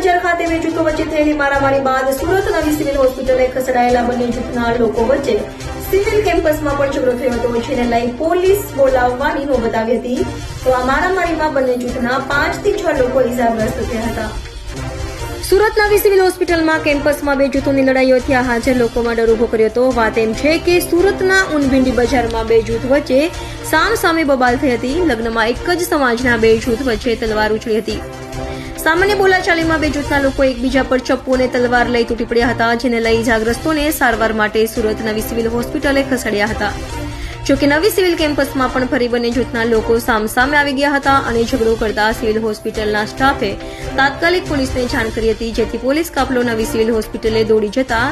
બજાર ખાતે બે જૂથો વચ્ચે થયેલી મારામારી બાદ સુરત નવી સિવિલ હોસ્પિટલે ખસેડાયેલા બંને જૂથના લોકો વચ્ચે સિવિલ કેમ્પસમાં પણ ઝઘડો થયો હતો. જેને લઈ પોલીસ બોલાવવાની નોબત આવી હતી. તો આ મારામારીમાં બંને જૂથના પાંચથી છ લોકો ઇજાગ્રસ્ત થયા હતા. સુરતના નવી સિવિલ હોસ્પિટલમાં કેમ્પસમાં બે જૂથોની લડાઈઓથી આ હાજર લોકોમાં ડર ઊભો કર્યો હતો. વાત એમ છે કે સુરતના ઉનભીંડી બજારમાં બે જૂથ વચ્ચે સામ સામે બબાલ થઈ હતી. લગ્નમાં એક જ સમાજના બે જૂથ વચ્ચે તલવાર ઉછળી હતી. સામાન્ય બોલાચાલીમાં બે જૂથના લોકો એકબીજા પર ચપ્પુ અને તલવાર લઈ તૂટી પડ્યા હતા, જેને લઈ ઇજાગ્રસ્તોને સારવાર માટે સુરત નવી સિવિલ હોસ્પિટલે ખસેડ્યા હતા. જોકે નવી સિવિલ કેમ્પસમાં પણ ફરી બંને જૂથના લોકો સામસામે આવી ગયા હતા અને ઝઘડો કરતા સિવિલ હોસ્પિટલના સ્ટાફે તાત્કાલિક પોલીસને જાણ કરી હતી, જેથી પોલીસ કાફલો નવી સિવિલ હોસ્પિટલે દોડી જતા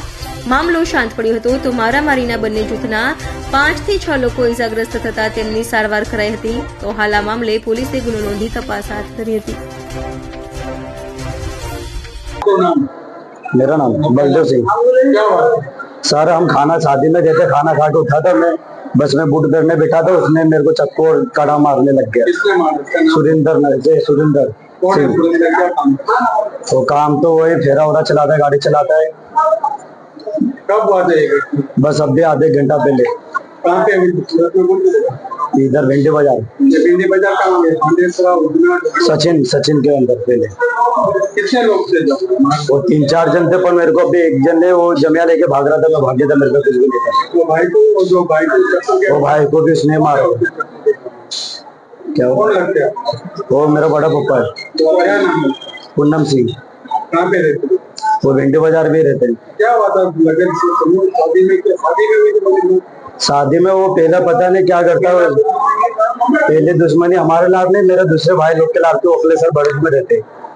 મામલો શાંત પડ્યો હતો. તો મારામારીના બંને જૂથના પાંચથી છ લોકો ઇજાગ્રસ્ત થતા તેમની સારવાર કરાઈ હતી. તો હાલ આ મામલે પોલીસે ગુનો નોંધી તપાસ હાથ ધરી હતી. तो नाम? मेरा नाम बलदेव सिंह। सर हम खाना शादी में गए थे खाना खा के उठा था मैं। बस में बूट करने बैठा था उसने मेरे को चक्कू और कड़ा मारने लग गया। सुरेंद्र से सुरेंद्र क्या काम तो वही फेरा उड़ा चलाता है गाड़ी चलाता है। कब हुआ बस अब भी आधे घंटा पहले। कहाँ पे अभी इधर भिंडी बाज़ार। बिंदी बाज़ार कहाँ है? सचिन सचिन के अंदर पहले कितने लोग थे वो तीन चार जन थे पर मेरे को अभी एक जन ने वो जमिया लेके भाग रहा था मैं भाग गया था मेरे को कुछ भी नहीं था। वो भाई को जो भाई को वो भाई को भी उसने मारा। क्या हुआ? वो मेरा बड़ा पप्पा है। तो पूनम सिंह। कहाँ पे रहते वो भिंडी बाज़ार में ही रहते हैं। क्या हुआ था लगन शादी में शादी में भी तो शादी में वो पहले पता नहीं क्या करता है। पहले दुश्मनी हमारे लाभ नहीं, मेरे दूसरे भाई लोग के लाभ के ओखले सर बड़े में रहते।